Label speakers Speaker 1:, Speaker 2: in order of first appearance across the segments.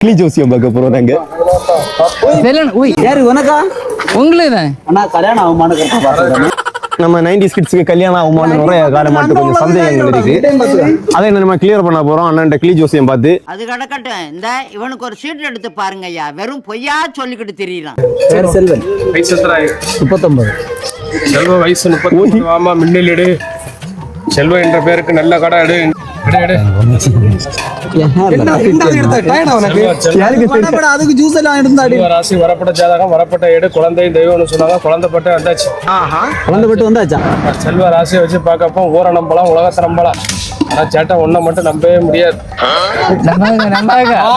Speaker 1: கிளி ஜோசியம் பார்க்க போறோம் நாங்க.
Speaker 2: வெள்ளன உய்.
Speaker 3: யாரு உனக்கா?
Speaker 2: உங்களுக்கு தானே
Speaker 3: அண்ணா கல்யாணம் அவமான
Speaker 1: நம்ம நைன்டி கிட்ஸ்க்கு கல்யாணம் ஆகுமான நிறைய காலமாட்டு கொஞ்சம் சந்தேகங்கள் இருக்கு. அதை நம்ம கிளியர் பண்ண போறோம். அண்ணன் கிளி ஜோசியம் பார்த்து.
Speaker 4: அது கிடக்கட்டும் இந்த இவனுக்கு ஒரு சீட் எடுத்து பாருங்க ஐயா. வெறும் பொய்யா சொல்லிக்கிட்டு தெரியலாம்
Speaker 3: செல்வன். முப்பத்தொன்பது.
Speaker 5: செல்வ வயசு முப்பத்தி ஆமா மின்னல் எடு செல்வ என்ற பேருக்கு நல்ல கடை எடு.
Speaker 3: அதுக்கு ஜூஸ் எல்லாம் இருந்தாடி
Speaker 5: ராசி வரப்பட்ட ஜாதகம் வரப்பட்ட எடு குழந்தை தெய்வம்னு சொன்னாங்க. குழந்தைப்பட்ட வந்தாச்சு.
Speaker 3: குழந்தைப்பட்டு வந்தாச்சா?
Speaker 5: செல்வ ராசியை வச்சு பார்க்கப்போ ஊரை நம்பலாம் உலகத்தை நம்பலாம் ஆனா சேட்டை ஒன்றை மட்டும் நம்பவே முடியாது.
Speaker 2: நம்பாங்க நம்பாங்க
Speaker 5: ஆ,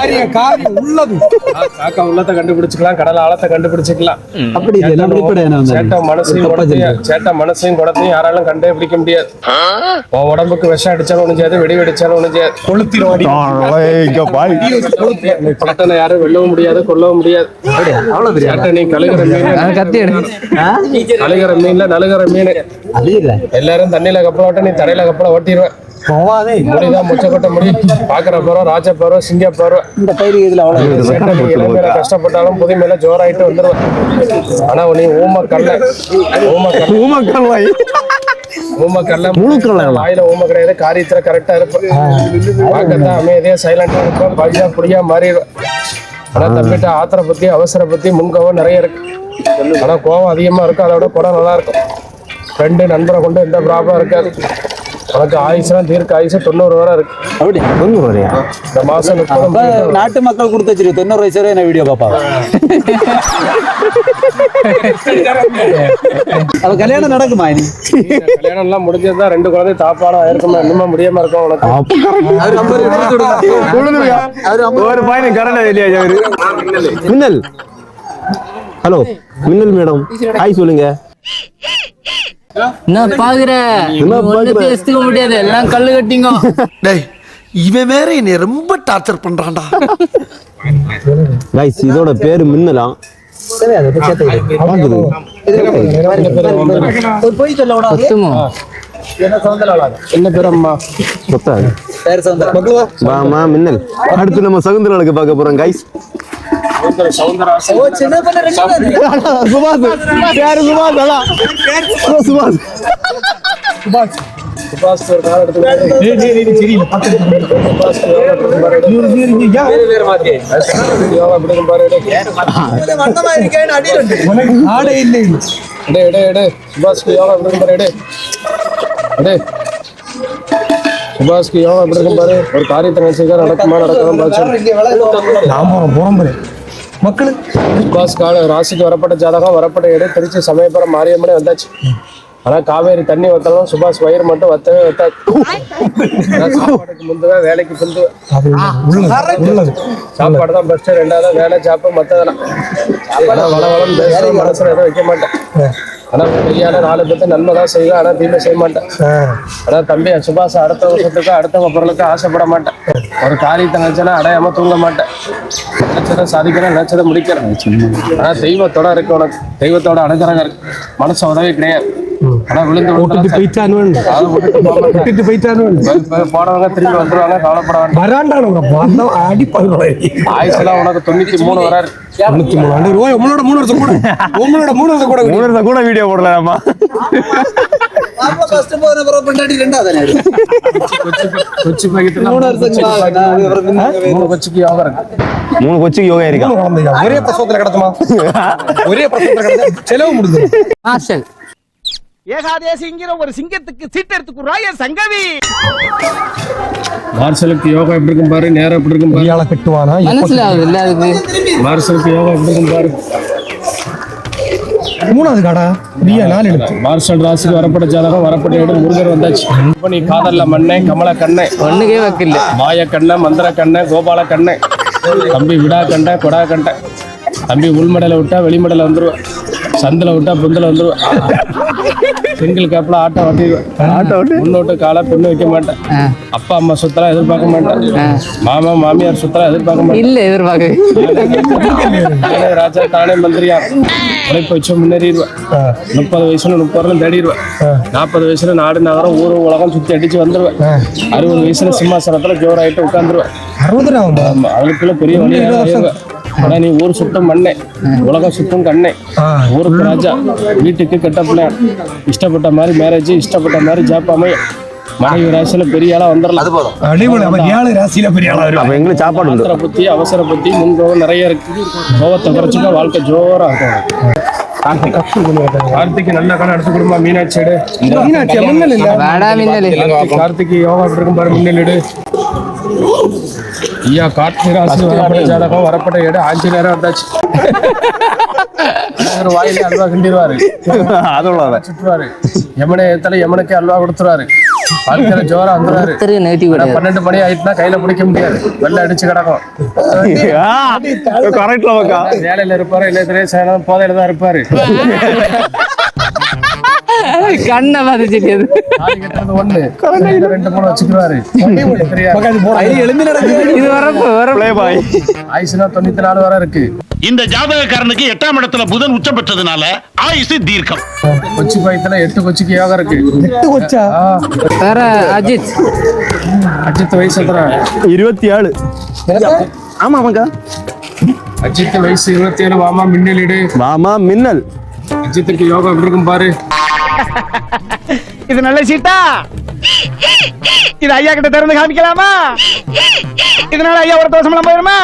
Speaker 5: காக்கா உள்ளத்தை கண்டுபிடிச்சுக்கலாம் கடல் ஆழத்தை கண்டுபிடிச்சுக்கலாம்.
Speaker 3: அப்படி நான் நான்.
Speaker 5: சேட்டை மனசையும் குடத்தையும் சேட்டை மனசையும் குடத்தையும் யாராலும் கண்டே பிடிக்க முடியாது. உன் உடம்புக்கு விஷம் அடிச்சாலும் ஒண்ணு செய்யாது வெடி வெடிச்சாலும் ஒண்ணு செய்யாது. கொளுத்திரும் பட்டனை யாரும் வெல்லவும் முடியாது கொல்லவும் முடியாது.
Speaker 3: அவ்வளவு தெரியாது
Speaker 5: சேட்டை நீ கழுகுற மீன்? கழுகுற மீன்ல நழுகுற மீன்.
Speaker 3: அது இல்ல.
Speaker 5: எல்லாரும் தண்ணியில கப்பல ஓட்ட நீ தரையில கப்பல ஓட்டிடுவேன் முடிதான் முச்சப்பட்ட முடி பாக்குற பருவம் ராஜ பருவம் சிங்க பருவம்
Speaker 3: இந்த பயிர் இதுல அவ்வளவு
Speaker 5: இளமையில கஷ்டப்பட்டாலும் புதுமையில ஜோராயிட்டு வந்துருவேன். ஆனா நீ ஊம கல்ல ஊம கல்ல ஊமக்கல்ல.
Speaker 1: முழுக்கல்ல.
Speaker 5: வாயில ஊம கிடையாது காரியத்துல கரெக்டா இருப்பேன். பார்க்கத்தான் அமைதியா சைலண்டா இருப்பேன். பையா புடியா மாறிடுவேன். ஆனா தம்பிட்ட ஆத்திர பத்தி அவசர பத்தி முன்கோவம் நிறைய இருக்கு. ஆனா கோவம் அதிகமா இருக்கும் அதோட குடம் நல்லா இருக்கும். ஃப்ரெண்டு நண்பரை கொண்டு எந்த ப்ராப்ளம் இருக்காது. உனக்கு ஆயுசுலாம் தீர்க்க ஆயுசு தொண்ணூறு வரை இருக்கு.
Speaker 3: அப்படி?
Speaker 5: இந்த மாசம் முப்பது
Speaker 3: நாட்டு மக்கள் கொடுத்து வச்சிருக்கு தொண்ணூறு வயசு வரை என்ன வீடியோ பாப்பாங்க அவ கல்யாணம் நடக்குமா இனி?
Speaker 5: கல்யாணம் எல்லாம் முடிஞ்சதுதான் ரெண்டு குழந்தை தாப்பாடம் ஆயிருக்குமா இன்னுமா முடியாம இருக்கும் உனக்கு?
Speaker 1: ஒரு பையன் கரண்ட் இல்லையா அவரு மின்னல். ஹலோ மின்னல் மேடம். ஹாய் சொல்லுங்க.
Speaker 2: என்ன பாக்குற? பேசிக்க முடியாது. எல்லாம் கல்லு கட்டிங்க.
Speaker 6: டேய் இவன் வேற என்னை ரொம்ப டார்ச்சர் பண்றான்டா.
Speaker 1: கைஸ் இதோட பேரு மின்னலாம்
Speaker 3: பொய் சொல்ல என்ன
Speaker 5: பேர் அம்மா.
Speaker 1: வாமா மின்னல். அடுத்து நம்ம சகுந்தரனுக்கு பார்க்க போறோம் கைஸ். சுபாஷ். பேரு சுபாஷ் அதான். சுபாஷ்.
Speaker 5: சுபாஷ் ஒரு கால் எடுத்து சுபாஷ் யோகா எடுத்து பாரு எடு. யோகா பாரு. சுபாஷ்க்கு யோகா எடுத்து பாரு. சுபாஷ்க்கு ஒரு காரியத்தை நினைச்சுக்க நடக்குமா நடக்காம சுபாஷ் கால ராசிக்கு வரப்பட்ட ஜாதகம் வரப்பட்ட இடம் திருச்சி சமயபுரம் மாரியம்மனே வந்தாச்சு. ஆனா காவேரி தண்ணி வத்தாலும் சுபாஷ் வயிறு மட்டும் வத்தவே வத்தாது. சாப்பாடுக்கு முந்துவேன் வேலைக்கு பிந்துவேன் சாப்பாடு தான் பெஸ்ட் ரெண்டாவது வேலை சாப்பு மத்ததெல்லாம். ஆனா வள வளம் பேசுற மனசுல எதுவும் வைக்க மாட்டேன். ஆனா கையால நாலு பேர்த்து நன்மை தான் செய்வேன் ஆனா தீமை செய்ய மாட்டேன். ஆனா தம்பி சுபாஷ் அடுத்த வருஷத்துக்கு அடுத்தவங்க பொருளுக்கு ஆசைப்பட மாட்டேன். ஒரு காரியத்தை நினைச்சனா அடையாம தூங்க மாட்டேன். நினைச்சதை சாதிக்கிறேன் நினைச்சதை முடிக்கிறேன். ஆனா தெய்வத்தோட இருக்கு உனக்கு. தெய்வத்தோட அனுகிரகம் இருக்கு. மனசு உதவி கிடையாது. ஆனா விழுந்து போனவங்க திரும்பி வந்துருவாங்க கவலைப்பட வேண்டாம் ஆயுசுலாம் உனக்கு தொண்ணூத்தி மூணு வர இருக்கு
Speaker 1: மூணு வருஷம் கூட வீடியோ போடலாமா
Speaker 3: மூணு வருஷம்
Speaker 5: மூணு கொச்சிக்கு யோகா இருக்கு
Speaker 1: மூணு கொச்சுக்கு யோகா இருக்கா
Speaker 6: ஒரே பிரசவத்துல கிடத்துமா ஒரே பிரசவத்துல செலவு முடிஞ்சு ஏகாதேசிங்கிற ஒரு சிங்கத்துக்கு சீட்டு எடுத்துக்குறாய சங்கவி.
Speaker 5: மார்ஷலுக்கு யோகா எப்படி இருக்கும் பாரு? நேரம் எப்படி இருக்கும் பாரு?
Speaker 6: கட்டுவானா?
Speaker 2: மனசுல இல்ல அதுக்கு
Speaker 5: மார்ஷலுக்கு யோகா எப்படி இருக்கும் பாரு?
Speaker 6: மூணாவது காடா? நீயா நாலு எழுத்து.
Speaker 5: மார்ஷல் ராசிக்கு வரப்பட்ட ஜாதகம் வரப்பட்ட இடம் முருகர் வந்தாச்சு. இப்ப நீ காதல்ல மண்ணே கமல கண்ணே.
Speaker 2: ஒண்ணுக்கே வைக்கல
Speaker 5: மாய கண்ணை மந்திர கண்ணை கோபால கண்ணை. தம்பி விடா கண்டை கொடா கண்டை. தம்பி உள்மடலை விட்டா வெளிமடல வந்துருவேன் சந்தில விட்டா புந்தில வந்துருவேன் சிங்கிள் கேப்ல ஆட்டோ ஓட்டிடுவேன்
Speaker 1: ஆட்டோ ஓட்டு.
Speaker 5: முன்னோட்டு காலை பொண்ணு வைக்க மாட்டேன். அப்பா அம்மா சுத்தலாம் எதிர்பார்க்க மாட்டேன். மாமா மாமியார் சுத்தலாம் எதிர்பார்க்க மாட்டேன்.
Speaker 2: இல்ல எதிர்பார்க்க
Speaker 5: ராஜா தானே மந்திரியா. உழைப்பு வச்சு முன்னேறிடுவேன். முப்பது வயசுல முப்பது தேடிடுவேன். நாற்பது வயசுல நாடு நகரம் ஊர் உலகம் சுத்தி அடிச்சு வந்துருவேன். அறுபது வயசுல சிம்மாசனத்துல ஜோராயிட்டு உட்காந்துருவேன் ஆமா, அவளுக்குள்ள பெரிய வழி ஆனா நீ ஊர் சுத்தம் மண்ணே. உலகம் சுத்தம் கண்ணே. ஊருக்கு ராஜா வீட்டுக்கு கெட்ட பிள்ளை. இஷ்டப்பட்ட மாதிரி மேரேஜ் இஷ்டப்பட்ட மாதிரி ஜாப் அமையும் மனைவி ராசியில பெரிய ஆளா வந்துடலாம்
Speaker 7: ஏழு ராசியில பெரிய ஆளா
Speaker 1: அப்ப எங்களுக்கு சாப்பாடு
Speaker 5: அவசர புத்தி அவசர புத்தி முன்கோவம் நிறைய இருக்கு. கோவத்தை குறைச்சிக்க வாழ்க்கை ஜோரா இருக்கும் கார்த்திக். நல்ல கடன் எடுத்து கொடுமா மீனாட்சி எடு.
Speaker 2: வேடா மின்னலு
Speaker 5: கார்த்திக் கார்த்திக் யோகா இருக்கும் பாரு முன்னிலிடு ஐயா கார்த்திக் ராசி வரப்பட்ட ஜாதகம் வரப்பட்ட எடு ஆஞ்சநேயரம் வந்தாச்சு வாயில அல்வா கிண்டிடுவாரு.
Speaker 1: அதோட
Speaker 5: சுற்றுவாரு. யமனை ஏத்தல யமனுக்கு அல்வா கொடுத்துருவாரு. வாழ்க்கையில ஜோரா வந்துருவாரு. பன்னெண்டு மணி ஆயிட்டுனா கையில பிடிக்க முடியாது. வெள்ள அடிச்சு கிடக்கும். வேலையில இருப்பாரு இல்ல தெரியாது சாயங்காலம் போதையில தான் இருப்பாரு.
Speaker 2: கண்ணை பாதிச்சிட்டு
Speaker 5: தாலி கட்டுறது ஒண்ணு. ரெண்டு மூணு வச்சுக்குவாரு தெரியாது.
Speaker 2: இது வரப்போ வரப்போ.
Speaker 5: ஆயுசுனா தொண்ணூத்தி நாலு வரை இருக்கு.
Speaker 8: இந்த ஜாதகக்காரனுக்கு எட்டாம் இடத்துல புதன் உச்சம் பெற்றதுனால ஆயுசு தீர்க்கம்.
Speaker 5: கொச்சி பயத்துல எட்டு கொச்சிக்கு யோகா இருக்கு ஆ,
Speaker 2: வேற அஜித்.
Speaker 5: அஜித் வயசு எத்தனை?
Speaker 1: இருபத்தி ஏழு. ஆமா மக்கா
Speaker 5: அஜித் வயசு இருபத்தி ஏழு வாமா மின்னலிடு
Speaker 1: மாமா மின்னல்.
Speaker 5: அஜித்துக்கு யோகா எப்படி இருக்கும் பாரு?
Speaker 6: இது நல்ல சீட்டா? இது ஐயா கிட்ட திறந்து காமிக்கலாமா இதனால ஐயா ஒரு தோசம் போயிருமா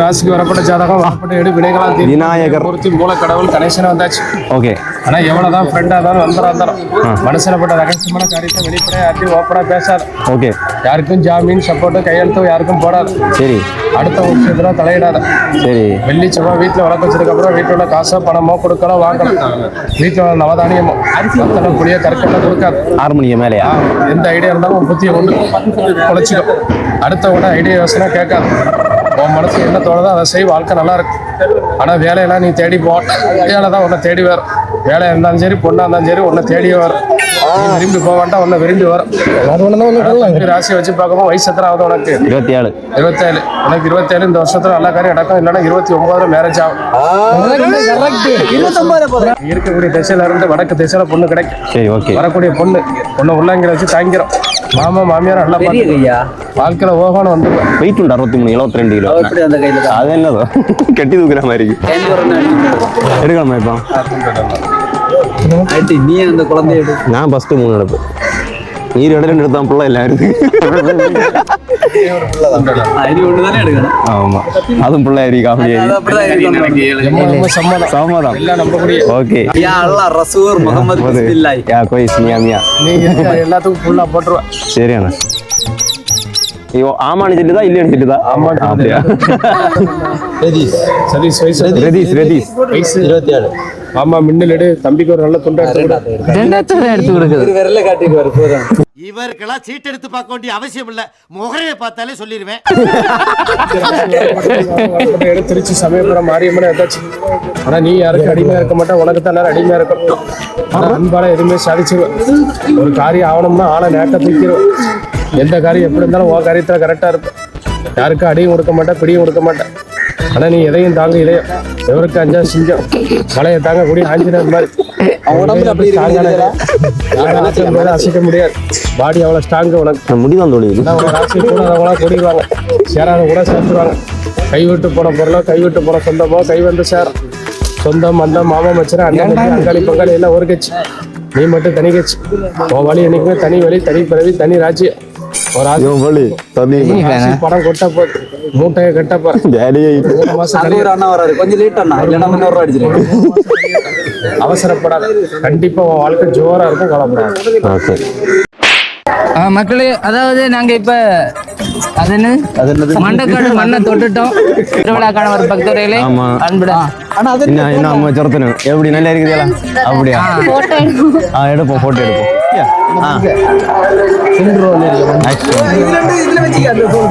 Speaker 5: ராசிக்கு வரப்பட்ட ஜாதகம் வரப்பட்ட எடு தீர்க்கும்.
Speaker 1: விநாயகர்.
Speaker 5: மூர்த்தி மூல கடவுள் கணேசனா வந்தாச்சு
Speaker 1: ஓகே
Speaker 5: ஆனா எவ்வளவுதான் ஃப்ரெண்டா இருந்தாலும் நண்பரா இருந்தாலும் மனசுல பட்ட ரகசியமான காரியத்தை வெளிப்படையா யார்ட்டையும் ஓப்பனா பேசாத.
Speaker 1: ஓகே.
Speaker 5: யாருக்கும் ஜாமீன் சப்போர்ட்டும் கையெழுத்தும் யாருக்கும் போடாது.
Speaker 1: சரி.
Speaker 5: அடுத்த விஷயத்துல தலையிடாத.
Speaker 1: சரி.
Speaker 5: வெள்ளி செவ்வாய் வீட்டுல வளர்க்க வச்சதுக்கு அப்புறம் வீட்டுல உள்ள காசோ பணமோ கொடுக்கலாம் வாங்கலாம். வீட்டுல உள்ள நவதானியமோ புளிய கற்கண்ட கொடுக்காது.
Speaker 1: ஆறு மணிக்கு மேலேயா?
Speaker 5: ஆ, எந்த ஐடியா இருந்தாலும் புத்தியை கொண்டு குழைச்சிக்கும் அடுத்தவங்க ஐடியா யோசனை கேட்காது. உன் மனசு என்ன தோணுதோ அதை செய் வாழ்க்கை நல்லா இருக்கு. ஆனா வேலையெல்லாம் நீ தேடி போ. வேலை தான் உன்னை தேடி வரும். வேலையா இருந்தாலும் சரி பொண்ணா இருந்தாலும் சரி உன்னை தேடியே வரும். விரும்பி போக வேண்டாம் உன்னை விரும்பி வரும். உனக்கு ராசியை வச்சு பார்க்கும்போது வயசு எத்தனை ஆகுது உனக்கு?
Speaker 1: இருபத்தி ஏழு
Speaker 5: இருபத்தேழு. உனக்கு இருபத்தேழு இந்த வருஷத்துல நல்ல காரியம் நடக்கும். இல்லைன்னா இருபத்தி ஒன்பதுல மேரேஜ் ஆகும் இருக்கக்கூடிய திசையில இருந்து வடக்கு திசையில பொண்ணு கிடைக்கும்.
Speaker 1: சரி ஓகே.
Speaker 5: வரக்கூடிய பொண்ணு பொண்ணு உள்ளங்கிற வச்சு தாங்கிறோம் மாமா மாமியார் நல்லா பார்த்து வாழ்க்கையில ஓகோன்னு வந்துருவேன்
Speaker 1: வெயிட் உண்டு அறுபத்தி மூணு எழுபத்தி ரெண்டு கிலோ அது என்னதோ? கட்டி தூக்குற மாதிரி எடுக்கலாமா இப்போ?
Speaker 3: நீ அந்த குழந்தைய எடு.
Speaker 1: நான் ஃபர்ஸ்ட் மூணு எடுப்பேன். இருக்கு
Speaker 3: இனி ஒண்ணுதானே எடுக்கணும்?
Speaker 1: ஆமா. அதுவும் பிள்ளை இருக்கு காமெடி
Speaker 5: சம்மதம்.
Speaker 1: ஓகே.
Speaker 3: யா அல்லாஹ் ரசூல் முகமது பிஸ்மில்லாஹ்
Speaker 1: யா கோயிஸ் மியா. மியா
Speaker 5: நீங்க இருக்க எல்லாத்துக்கும் ஃபுல்லா போட்டுருவேன்
Speaker 1: சரி அண்ணா. ஐயோ ஆமான்னு சொல்லிட்டுதா இல்லைன்னு சொல்லிட்டுதா?
Speaker 5: ஆமான்னு
Speaker 1: அப்படியா?
Speaker 5: சரி வயசு
Speaker 1: ரெதீஸ் ரெதீஸ்
Speaker 5: வயசு இருபத்தி ஏழு ஆமா மின்னல் எடு. தம்பிக்கு ஒரு நல்ல துண்டை எடுத்து கொடு.
Speaker 2: ரெண்டாச்சும் எடுத்து கொடுக்குது.
Speaker 3: விரல காட்டிடுவாரு போதும்.
Speaker 8: இவருக்கெல்லாம் சீட் எடுத்து பார்க்க வேண்டிய அவசியம் இல்ல. முகரைய பார்த்தாலே சொல்லிடுவேன்
Speaker 5: திருச்சி சமயபுரம் மாரியம்மன் ஏதாச்சும் ஆனா நீ யாருக்கும் அடிமையா இருக்க மாட்டேன் உனக்கு தான் நேரம் அடிமையா இருக்கணும் ஆனா அன்பால எதுவுமே சாதிச்சிருவேன். ஒரு காரியம் ஆகணும்னா ஆளை நேட்ட தூக்கிடுவேன் எந்த காரியம் எப்படி இருந்தாலும் உன் காரியத்துல கரெக்டா இருப்பேன். யாருக்கும் அடியும் கொடுக்க மாட்டேன் பிடியும் கொடுக்க மாட்டேன் ஆனா நீ எதையும் தாங்க இதையும் எவருக்கு அஞ்சா சிங்கம். மலையை தாங்க கூடிய ஆஞ்சநேயர் மாதிரி. யாராலும் அசைக்க முடியாது. பாடி அவ்வளவு ஸ்ட்ராங்கு உனக்கு.
Speaker 1: முடிதான்
Speaker 5: உங்க ராசி கூடாதவங்களா கூடிடுவாங்க. சேராத கூட சேர்த்துருவாங்க. கைவிட்டு போன பொருளோ கைவிட்டு போன சொந்தமோ கை வந்து சேரும் சொந்தம் மந்தம் மாமா மச்சன அண்ணன் அங்காளி பங்காளி எல்லாம் ஒரு கட்சி. நீ மட்டும் தனி கட்சி. உன் வழி என்னைக்குமே தனி வழி தனி பிறவி தனி ராஜ்யம்
Speaker 1: இவன் போலி தம்பி
Speaker 5: ராசி படம் கொட்ட போகுது மூட்டையை கட்ட போற
Speaker 1: வேலையே
Speaker 5: மூணு மாசம்
Speaker 3: அங்க
Speaker 5: கழியும்.
Speaker 3: ஒரு அண்ணா வராரு. கொஞ்சம் லேட் அண்ணா. இல்லைன்னா முன்னூறு ரூபா அடிச்சிருக்கேன்
Speaker 5: அவசரப்படாத. கண்டிப்பா உன் வாழ்க்கை ஜோரா இருக்கும்
Speaker 1: ஓகே
Speaker 2: ஆ, மக்களே அதாவது நாங்க இப்ப அது என்ன? மண்டக்காடு மண்ணை தொட்டுட்டோம். திருவிழாக்கான ஒரு பக்தர்களே
Speaker 1: ஆமா.
Speaker 2: அன்புடா
Speaker 1: என்ன என்ன அம்மா எப்படி நல்லா இருக்குதுல? அப்படியா? எடுப்போம். போட்டோ எடுப்போம் ഇതിലുണ്ട് ഇതിൽ വെച്ച് ചെയ്യാമല്ലോ ഫോൺ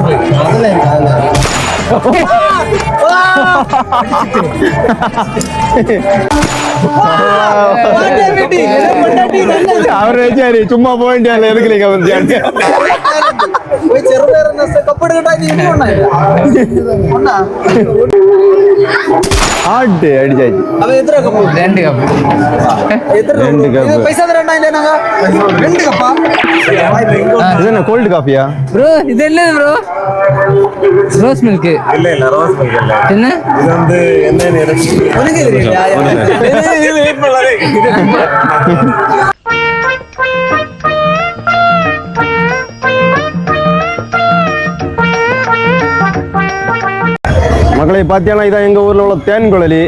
Speaker 1: அவர் விசாரி சும்மா போயிட்டு எதுக்கு நீங்க வந்து ஆட்டு அடிச்சாச்சு. என்ன மக்களை பாத்தியானா இதான் எங்க ஊர்ல உள்ள தேன் குழலி.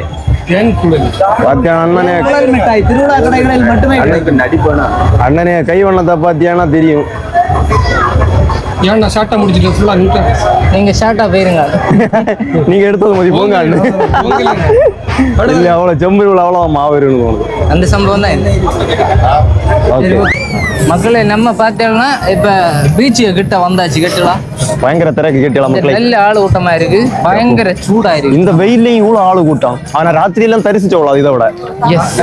Speaker 1: அண்ணனே. கை வண்ணத்தை பாத்தியானா தெரியும்.
Speaker 5: ஏன்டா ஷார்ட்டா முடிச்சிட்டு ஃபுல்லா நீட்டா
Speaker 2: நீங்க ஷார்ட்டா போயிருங்க.
Speaker 1: நீங்க எடுத்தது மதி போங்க இல்ல அவ்வளவு செம்பு அவ்வளவு மாவு இருக்குன்னு தோணுது
Speaker 2: அந்த சம்பவம் தான் மக்களே நம்ம பார்த்தோம்னா இப்ப பீச் கிட்ட வந்தாச்சு கெட்டலாம்
Speaker 1: பயங்கர திறக்கு கேட்டலாம் மக்களை.
Speaker 2: நல்ல ஆள் கூட்டமா இருக்கு. பயங்கர சூடா இருக்கு.
Speaker 1: இந்த வெயிலையும் இவ்வளவு ஆளு கூட்டம். ஆனா ராத்திரி எல்லாம் தரிசிச்சு அவ்வளவு இதை விட.
Speaker 2: எஸ்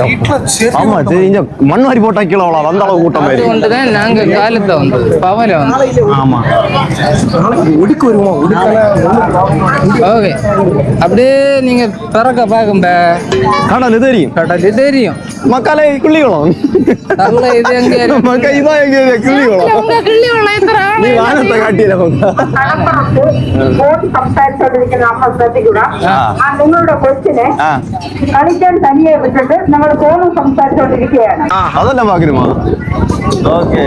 Speaker 1: ஆமா தெரிஞ்ச மண் வாரி போட்டா கீழே அவ்வளவு அந்த அளவு கூட்டம் ஆயிருக்கு
Speaker 2: கொண்டுதான் நாங்க காலத்தை வந்தது பவல வந்து.
Speaker 1: ஆமா.
Speaker 2: ஓகே. அப்படியே நீங்க பிறக்க பார்க்கும்
Speaker 1: கடல் தெரியும்?
Speaker 2: கடல் தெரியும்?
Speaker 1: மக்களை கிள்ளிக்குளம்
Speaker 2: நல்ல இது எங்க இருக்கு?
Speaker 1: மக்கள்
Speaker 9: സംസാരിച്ചോണ്ടിരിക്കുന്ന അമ്മ ശ്രദ്ധിക്കുക നിങ്ങളുടെ കൊച്ചിനെ കളിക്കാൻ തനിയെ വിട്ടിട്ട് നമ്മൾ ഫോണും സംസാരിച്ചോണ്ടിരിക്കുകയാണ്.
Speaker 1: അതല്ല ഓക്കേ.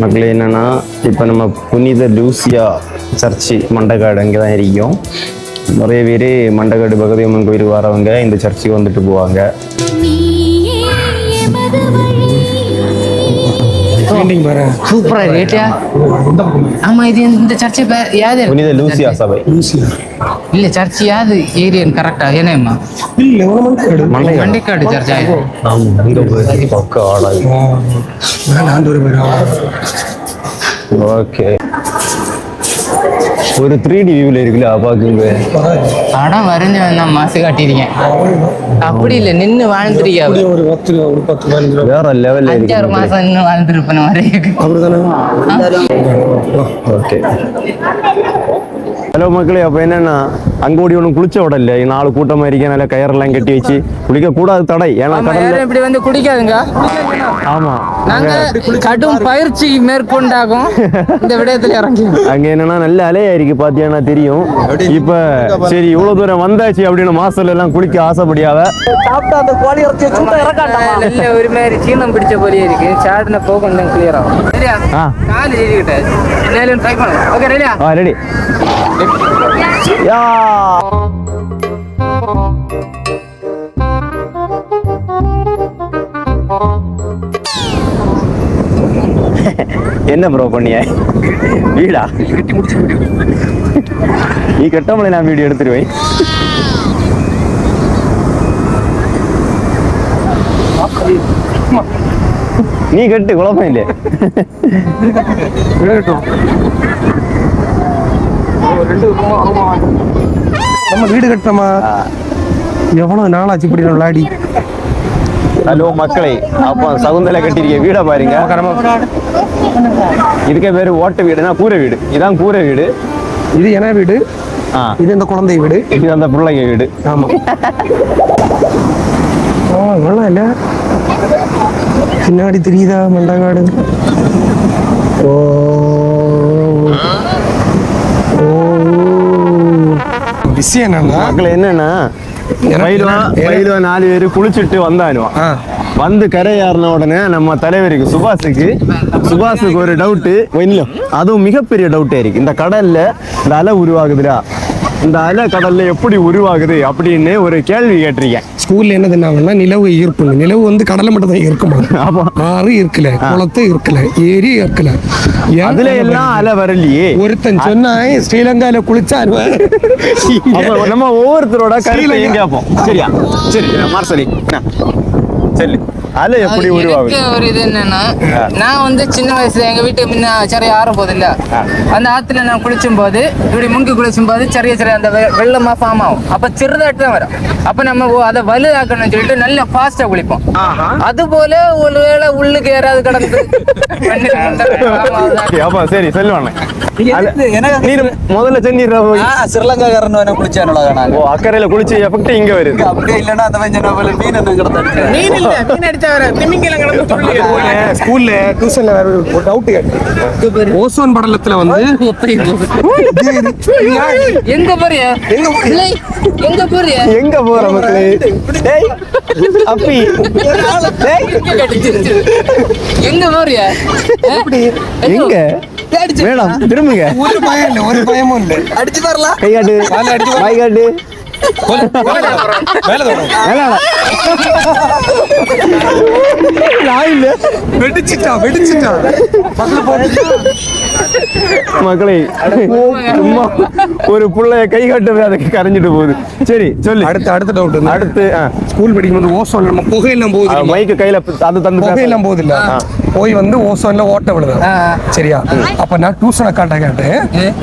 Speaker 1: மக்களே என்னன்னா இப்போ நம்ம புனித லூசியா சர்ச்சு மண்டக்காடு அங்கே தான் இருக்கோம். நிறைய பேர் மண்டக்காடு பகவதி அம்மன் கோயிலுக்கு வரவங்க இந்த சர்ச்சுக்கு வந்துட்டு போவாங்க.
Speaker 2: சூப்பரா ரேட்டியா ஆமா. இது இந்த சர்ச்சை
Speaker 1: புனித லூசியா சபை.
Speaker 2: இல்ல சர்ச் யாது ஏரியன் கரெக்டா ஏனேம்மா
Speaker 1: மண்டைக்காடு
Speaker 2: மண்டைக்காடு சர்ச் ஆயிரு
Speaker 1: ஆமா இங்க போய் பக்கம் ஆளாது ஓகே ஒரு த்ரீ
Speaker 2: படம் வரைஞ்சு வேணாம் மாசு காட்டியிருக்கேன் அப்படி இல்ல நின்னு வாழ்ந்துருக்கியா
Speaker 5: ஒரு பத்து ஒரு பத்து பதினஞ்சு
Speaker 1: வேற லெவல்ல
Speaker 2: அஞ்சாறு மாசம் நின்னு வாழ்ந்துருப்பேன் வரைக்கும்
Speaker 1: ஓகே. ஹலோ மக்களே அப்போ என்னன்னா அங்க ஓடி ஒன்றும் குளிச்ச விடல நாலு கூட்டமா இருக்க நல்ல கயரெல்லாம் கட்டி வச்சு. குளிக்க கூடாது தடை. ஏன்னா
Speaker 2: இப்படி வந்து குடிக்காதுங்க.
Speaker 1: ஆமா.
Speaker 2: நாங்க கடும் பயிற்சி மேற்கொண்டாகும். இந்த விடயத்துல இறங்கி.
Speaker 1: அங்க என்னன்னா நல்ல அலையா இருக்கு பாத்தியானா தெரியும். இப்ப சரி இவ்வளவு தூரம் வந்தாச்சு அப்படின்னு மாசத்துல எல்லாம் குளிக்க ஆசைப்படியாவ?
Speaker 3: சாப்பிட்டு அந்த கோழி இறச்சி சூட்டை இறக்காட்டாமா?
Speaker 2: நல்ல ஒரு மாதிரி சீனம் பிடிச்ச போலியே இருக்கு. சாடின போக கொஞ்சம் கிளியர் ஆகும். சரியா. காலு ஏறிக்கிட்ட எல்லாரும் ட்ரை பண்ணுங்க. ஓகே ரெடியா
Speaker 1: ஆ? ரெடி யா. என்ன ப்ரோ பண்ணிய? வீடா? நீ கெட்டவங்களை நான் வீடியோ எடுத்துருவேன். நீ கட்டு குழப்பம் இல்லை
Speaker 5: நம்ம வீடு கட்டணுமா எவ்வளவு நாளாச்சு இப்படி விளையாடி?
Speaker 1: ஹலோ மக்களே அப்போ சகுந்தலை கட்டிருக்க வீடை பாருங்க. இதுக்கே பேரு ஓட்ட வீடுனா கூரை வீடு. இதான் கூரை வீடு.
Speaker 5: இது என்ன வீடு? இது இந்த குழந்தை வீடு.
Speaker 1: இது அந்த பிள்ளைங்க வீடு.
Speaker 5: ஆமா. வெள்ளம் இல்ல? பின்னாடி தெரியுதா மண்டகாடு? ஓ ஓ. விஷயம் என்னன்னா
Speaker 1: மக்கள் என்னன்னா வயலுவா நாலு பேர் குளிச்சுட்டு வந்தானுவான். வந்து கரையாறின உடனே நம்ம தலைவருக்கு சுபாஷுக்கு சுபாஷுக்கு ஒரு டவுட்டு இல்லை அதுவும் மிகப்பெரிய டவுட்டே இருக்கு. இந்த கடல்ல இந்த அலை உருவாகுதுடா. இந்த அலை கடல்ல எப்படி உருவாகுது அப்படின்னு ஒரு கேள்வி கேட்டிருக்கேன்.
Speaker 5: ஸ்கூல்ல என்ன தின்னாங்கன்னா நிலவு ஈர்ப்புங்க நிலவு வந்து கடலை மட்டும் தான் ஈர்க்குமா
Speaker 1: ஆமா.
Speaker 5: ஆறு இருக்கல குளத்தை இருக்கல ஏரி இருக்கல.
Speaker 1: அதுல எல்லாம் அலை வரலையே.
Speaker 6: ஒருத்தன் சொன்னா ஸ்ரீலங்கால குளிச்சான்
Speaker 1: அப்ப நம்ம ஒவ்வொருத்தரோட கருத்தையும் கேட்போம் சரியா? சரி மார்சலி? சரி அலை எப்படி உருவாகுது
Speaker 2: எனக்கு ஒரு இது என்னன்னா நான் வந்து சின்ன வயசுல எங்க வீட்டு முன்ன சரி ஆறும் போது இல்ல அந்த ஆத்துல நான் குளிச்சும் போது இப்படி முங்கி குளிச்சும் போது சரிய சரி அந்த வெள்ளமா ஃபார்ம் ஆகும். அப்ப சிறுதாட்டு தான் வரும். அப்ப நம்ம அதை வலுதாக்கணும்னு சொல்லிட்டு நல்ல ஃபாஸ்டா குளிப்போம். அது போல ஒருவேளை உள்ளுக்கு யாராவது கடந்து?
Speaker 1: அப்பா சரி
Speaker 3: எனக்கு-
Speaker 1: நீர் முதல்ல சென்னீர்
Speaker 3: ஸ்ரீலங்காக்காரன் வேணும் குளிச்சானுல நாங்க
Speaker 1: ஓ அக்கறையில குளிச்சு எஃபெக்ட் இங்க வருது.
Speaker 3: அப்படியே இல்லைன்னா அந்த வஞ்சன போல மீன் என்ன கிடத்தாரு
Speaker 2: மீன் அடிச்சா
Speaker 6: ஸ்கூல்ல டியூஷன்ல வேற ஒரு டவுட் கேட்டு ஓசோன் படலத்துல வந்து
Speaker 2: எங்க போறிய? இல்லை, எங்க போறிய?
Speaker 1: எங்க போற மக்களே? டேய் அப்பி. டேய்.
Speaker 2: எங்க போறிய?
Speaker 1: எங்க? மேடம் திரும்புங்க.
Speaker 6: ஒரு பயம் இல்ல ஒரு பயமும் இல்ல.
Speaker 3: அடிச்சு வரலாம்
Speaker 1: கை காட்டு கை காட்டு மக்களே சும்மா ஒரு புள்ளைய கை காட்டவே அதுக்கு கரைஞ்சிட்டு போகுது. சரி சொல்லு.
Speaker 6: அடுத்து அடுத்த டவுட்
Speaker 1: அடுத்து
Speaker 6: ஸ்கூல் படிக்கும்போது ஓசோன் நம்ம புகையெல்லாம் போகுது?
Speaker 1: மைக்கு கையில அது தந்து.
Speaker 6: புகையெல்லாம் போகுது இல்ல போய் வந்து ஓசோன்ல ஓட்ட விழுது சரியா? அப்ப நான் டியூஷன் அக்காட்ட கேட்டேன்.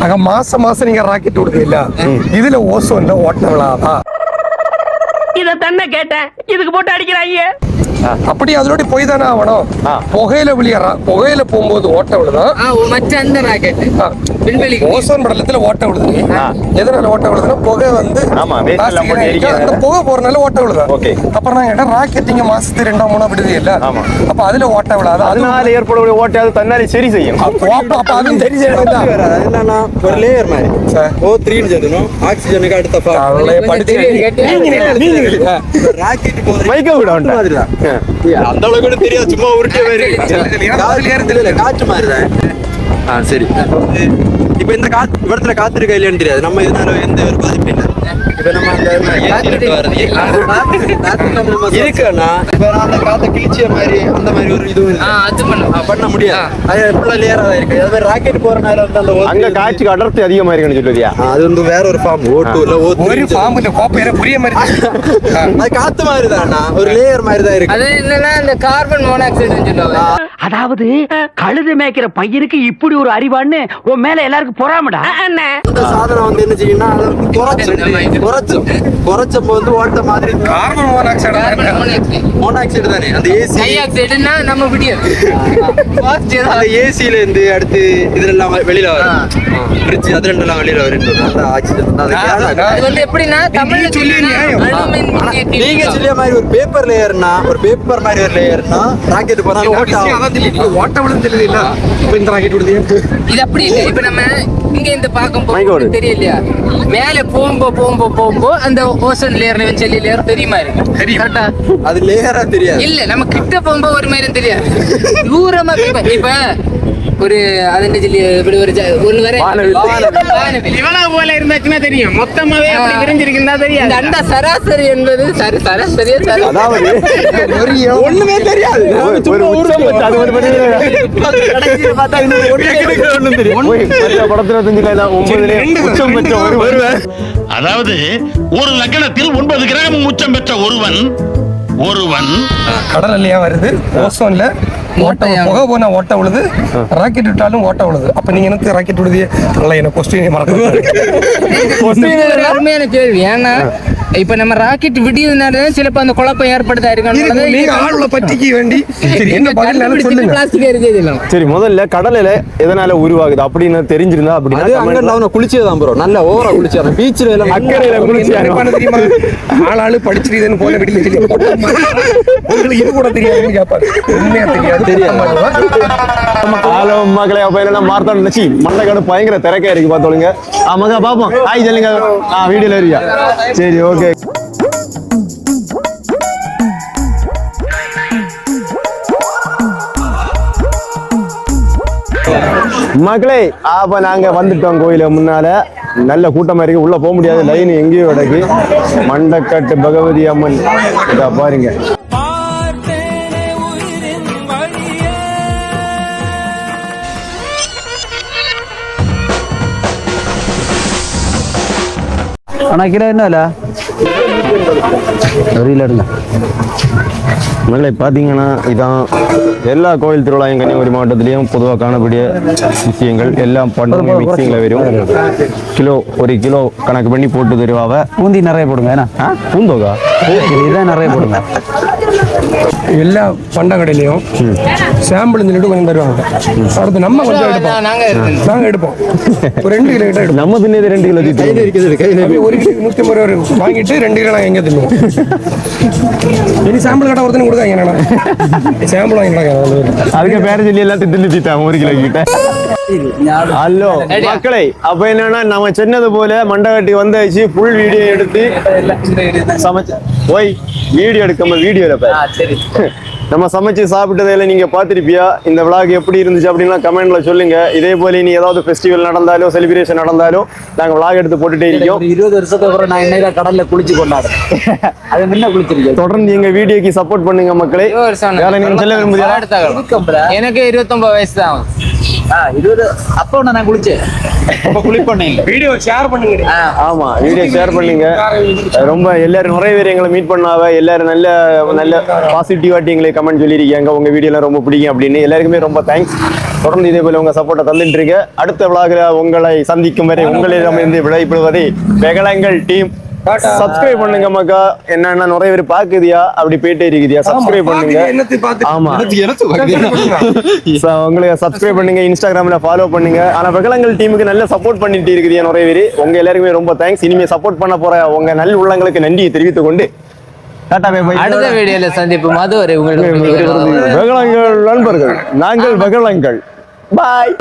Speaker 6: அங்க மாசம் மாசம் நீங்க ராக்கெட் விடுது இல்ல இதுல ஓசோன்ல ஓட்ட விழாதா
Speaker 10: இத தன்னை கேட்டேன். இதுக்கு போட்டு அடிக்கிறாங்க.
Speaker 6: அப்படி அதோட போய் தானே ஆகணும்
Speaker 1: ஆ.
Speaker 6: புகையில விழியறா புகையில போகும்போது ஓட்ட விழுதா?
Speaker 2: மச்ச அந்த ராக்கெட் விண்வெளிக்கு
Speaker 6: ஓசோன் படலத்துல ஓட்ட விழுது. எதனால ஓட்ட விழுதுன்னா புகை வந்து. அந்த புகை போறனால ஓட்ட விழுதா?
Speaker 1: Okay.
Speaker 6: அப்புறம் நான் கேட்டேன் ராக்கெட் இங்க மாசத்துக்கு ரெண்டா மூணா விடுது இல்ல?
Speaker 1: ஆமா.
Speaker 6: அப்ப அதுல ஓட்ட விழாது. அது
Speaker 1: அதனால ஏற்படக்கூடிய ஓட்டை அது தன்னாலே சரி செய்யும்.
Speaker 6: அப்போ அதுவும் தெரிஞ்சு
Speaker 3: என்னன்னா ஒரு லேயர் மாதிரி. ஓ த்ரீன்னு சொல்லணும். ஆக்சிஜனுக்கு அடுத்த
Speaker 6: படிச்சு
Speaker 3: ராக்கெட் போற
Speaker 1: மைக்க விட
Speaker 3: தான். அந்த அளவுக்கு கூட தெரியாது சும்மா உருட்டிய மாதிரி. காற்று மாதிரி தான் ஆ சரி. இப்போ இந்த காத்து இவரத்துல காத்து இருக்கா இல்லையான்னு தெரியாது. நம்ம இதனால எந்த ஒரு பாதிப்பு இல்லை இப்போ நம்ம அந்த ஏசி ரெண்டு வருது இருக்குன்னா இப்போ நான் அந்த காத்தை கிழிச்சிய மாதிரி அந்த மாதிரி ஒரு இதுவும் இல்லை.
Speaker 2: அது பண்ணும்
Speaker 3: ஆ, பண்ண முடியாது. அது ஃபுல்லாக லேயராக தான் இருக்கு. அது மாதிரி ராக்கெட் போறனால வந்து அந்த O3
Speaker 1: அங்க அடர்த்தி அதிகமா இருக்குன்னு சொல்லுவியா?
Speaker 3: அது வந்து வேற ஒரு ஃபார்ம் ஓ டூ இல்ல
Speaker 6: ஒரு ஃபார்ம் இல்ல கோப்பையில புரிய மாதிரி
Speaker 3: அது காத்து மாதிரி தான்ண்ணா ஒரு லேயர் மாதிரி தான் இருக்கு.
Speaker 2: அது என்னன்னா இந்த கார்பன் மோனாக்சைடு சொல்லுவாங்க.
Speaker 10: அதாவது கழுது மேய்க்கிற பையனுக்கு இப்படி ஒரு அறிவான்னு உன் மேல எல்லாருக்கும் பொறாமடா?
Speaker 3: இந்த சாதனம் வந்து என்ன குறைச்சும் குறைச்சும் குறைச்சப்போ வந்து ஓட்ட மாதிரி
Speaker 6: கார்பன் மோனாக்சைடு
Speaker 2: கார்பன் மோனாக்சைடு.
Speaker 3: தானே? அந்த ஏசி
Speaker 2: டை ஆக்சைடுன்னா நம்ம விடியாது.
Speaker 3: அந்த ஏசில இருந்து அடுத்து இதுல எல்லாம் வெளியில வரும். ஃப்ரிட்ஜ் அது ரெண்டு எல்லாம் வெளியில வரும் அந்த ஆக்சிஜன் அது
Speaker 2: வந்து எப்படின்னா தமிழ்ல
Speaker 6: சொல்லி
Speaker 3: நீங்க சொல்லிய மாதிரி ஒரு பேப்பர் லேயர்னா ஒரு பேப்பர் மாதிரி ஒரு லேயர்னா ராக்கெட் போனாலும் ஓட்ட
Speaker 6: ஓட்ட விழுந்து தெரியுது இல்ல இப்ப இந்த ராக்கெட் விடுது
Speaker 2: இது அப்படி இல்லை. இப்ப நம்ம இங்க இருந்து பார்க்கும். போது தெரியலையா? மேல போகும்போ போகும்போ போகும்போ அந்த ஓசன் லேயர் வெஞ்சலி லேயர் தெரியுமா இருக்கு. கரெக்டா
Speaker 3: அது லேயரா தெரியாது.
Speaker 2: இல்ல நம்ம கிட்ட போகும்போ ஒரு மாதிரி தெரியாது. தூரமா இப்ப ஒரு அதென்ன சொல்லி இப்படி ஒரு ஒரு வரை.
Speaker 10: இவனா போல இருந்தாச்சுன்னா தெரியும். மொத்தமாவே விரிஞ்சிருக்குன்னா தெரியும்
Speaker 2: அந்த சராசரி என்பது சரி சராசரி
Speaker 1: அதாவது
Speaker 3: ஒண்ணுமே தெரியாது.
Speaker 8: அதாவது ஒரு லக்கணத்தில் ஒன்பது கிரகம் உச்சம் பெற்ற ஒருவன் ஒருவன்.
Speaker 6: கடல் வருது? ஓசோன்ல ஓட்ட புகை போனா ஓட்ட விழுது ராக்கெட் விட்டாலும் ஓட்ட விழுது அப்ப நீங்க எனக்கு ராக்கெட் விடுது நல்லா என்ன கொஸ்டின்
Speaker 2: ஒரு அருமையான கேள்வி. ஏன்னா இப்ப நம்ம ராக்கெட் விடியதுனால சிலப்போ அந்த குழப்பம் ஏற்படுதா
Speaker 6: நீங்க ஆளுல பற்றிக்க வேண்டி. சரி என்ன பதில் சொல்லுங்க
Speaker 2: பிளாஸ்டிக் எரிஞ்சது இல்லை
Speaker 1: சரி முதல்ல கடலில எதனால உருவாகுது அப்படின்னு தெரிஞ்சிருந்தா அப்படின்னா
Speaker 3: அங்க
Speaker 1: ல-
Speaker 3: நான் குளிச்சதான் ப்ரோ நல்ல ஓவரா குளிச்சாரு. பீச்ல எல்லாம்
Speaker 1: அக்கறையில
Speaker 6: தெரியுமா? ஆளாளு படிச்சிருக்குதுன்னு போல விடிய தெரியும் உங்களுக்கு இது கூட தெரியாதுன்னு கேட்பாரு உண்மையா தெரியாது. தெரியாது.
Speaker 1: ஹலோ மகளே அப்ப என்ன மார்த்தான் நினைச்சி மண்டக்காடு பயங்கர திறக்க இருக்கு பார்த்தோளுங்க ஆமாங்க பாப்போம். ஹாய் சொல்லுங்க ஆ வீடியோல இருக்கியா சரி ஓகே இருக்கு மக்களே அப்போ நாங்கள் வந்துட்டோம் கோயில முன்னால. நல்ல கூட்டமாக இருக்கு. உள்ள போக முடியாது. லைன் எங்கேயோ கிடக்கு. மண்டக்காட்டு பகவதி அம்மன். இதா பாருங்க.
Speaker 10: அண்ணா கிலோ என்ன எடுங்க.
Speaker 1: மகளை பார்த்தீங்கன்னா இதான் எல்லா கோயில் திருவிழாயும் கன்னியாகுமரி மாவட்டத்திலையும் பொதுவாக காணக்கூடிய விஷயங்கள். எல்லாம் பண்ணுறது மிக்சிங்கில் வரும் கிலோ ஒரு கிலோ கணக்கு பண்ணி போட்டு தருவாவ.
Speaker 10: பூந்தி நிறைய போடுங்க ஏன்னா
Speaker 1: பூந்தோகா
Speaker 10: இதான் நிறைய போடுங்க.
Speaker 6: எல்லா பண்டக்கடையிலையும் சாம்பிள் சொல்லிட்டு கொஞ்சம் தருவாங்க அடுத்து நம்ம கொஞ்சம் எடுப்போம்.
Speaker 2: நாங்க
Speaker 6: எடுப்போம். ஒரு ரெண்டு கிலோ கிட்ட எடுப்போம்.
Speaker 1: நம்ம தின்னது ரெண்டு கிலோ
Speaker 6: ஒரு கிலோ நூத்தி ஐம்பது ரூபா. வாங்கிட்டு ரெண்டு கிலோ நாங்க எங்க தின்னுவோம்? இனி சாம்பிள் கடை ஒருத்தனை கொடுக்காங்க என்னன்னா. சாம்பிள் வாங்கிட்டாங்க
Speaker 1: அதுக்கு பேர சொல்லி எல்லாம் திட்டு தீத்தாங்க ஒரு கிலோ கிட்ட ஹலோ மக்களை அப்ப என்னன்னா நம்ம சொன்னது போல மண்டகட்டி வந்தாச்சு ஃபுல் வீடியோ எடுத்து சமைச்சு ஓய் வீடியோ எடுக்காம வீடியோ எடுப்ப
Speaker 2: சரி.
Speaker 1: நம்ம சமைச்சு சாப்பிட்டதில் நீங்க பார்த்திருப்பியா? இந்த விளாக் எப்படி இருந்துச்சு அப்படின்லாம் கமெண்ட்ல சொல்லுங்க. இதே போல நீ ஏதாவது ஃபெஸ்டிவல் நடந்தாலோ செலிப்ரேஷன் நடந்தாலோ நாங்க விளாக் எடுத்து போட்டுட்டே இருக்கோம்.
Speaker 10: இருபது வருஷத்துக்கு அப்புறம் நான் இன்னைக்கு கடல்ல குளிச்சு கொண்டாடுறேன். அது முன்ன குளிச்சிருக்கேன்.
Speaker 1: தொடர்ந்து எங்க வீடியோக்கு சப்போர்ட் பண்ணுங்க மக்களே. வேற நீங்க சொல்ல
Speaker 2: அடுத்த எனக்கு இருபத்தொன்பது வயசு தான்.
Speaker 10: இருபது அப்போ நான் குளிச்சேன். அப்ப குளிப்பேன்
Speaker 6: வீடியோ ஷேர் பண்ணுங்க
Speaker 1: ஆமா வீடியோ ஷேர் பண்ணுங்க. ரொம்ப எல்லாரும் நிறைய பேர் எங்களை மீட் பண்ணாவ எல்லாரும் நல்ல நல்ல பாசிட்டிவாட்டி எங்களுக்கு கமெண்ட் சொல்லியிருக்காங்க. உங்க வீடியோலாம் ரொம்ப பிடிக்கும் அப்படின்னு. எல்லாருக்குமே ரொம்ப தேங்க்ஸ் தொடர்ந்து இதே போல உங்க சப்போர்ட்டை தந்துட்டு இருக்க அடுத்த விழாவில் உங்களை சந்திக்கும் வரை உங்களிடமிருந்து விடைபெறுவதை பெகலங்கள் டீம் சப்ஸ்கிரைப் பண்ணுங்க மக்கா. என்னன்னா நிறைய பேர் பாக்குதியா அப்படி போயிட்டே இருக்குதியா? சப்ஸ்கிரைப் பண்ணுங்க. ஆமா. So, உங்களை சப்ஸ்கிரைப் பண்ணுங்க இன்ஸ்டாகிராம்ல ஃபாலோ பண்ணுங்க. ஆனா வெகலங்கள் டீமுக்கு நல்ல சப்போர்ட் பண்ணிட்டு இருக்குது நிறைய பேர்? உங்க எல்லாருக்குமே ரொம்ப தேங்க்ஸ் இனிமே சப்போர்ட் பண்ண போற உங்க நல் உள்ளங்களுக்கு நன்றியை தெரிவித்துக் கொண்டு
Speaker 2: அடுத்த வீடியோல சந்திப்போம். அது ஒரு உங்களுக்கு
Speaker 1: நண்பர்கள். நாங்கள் வெகலங்கள் பாய்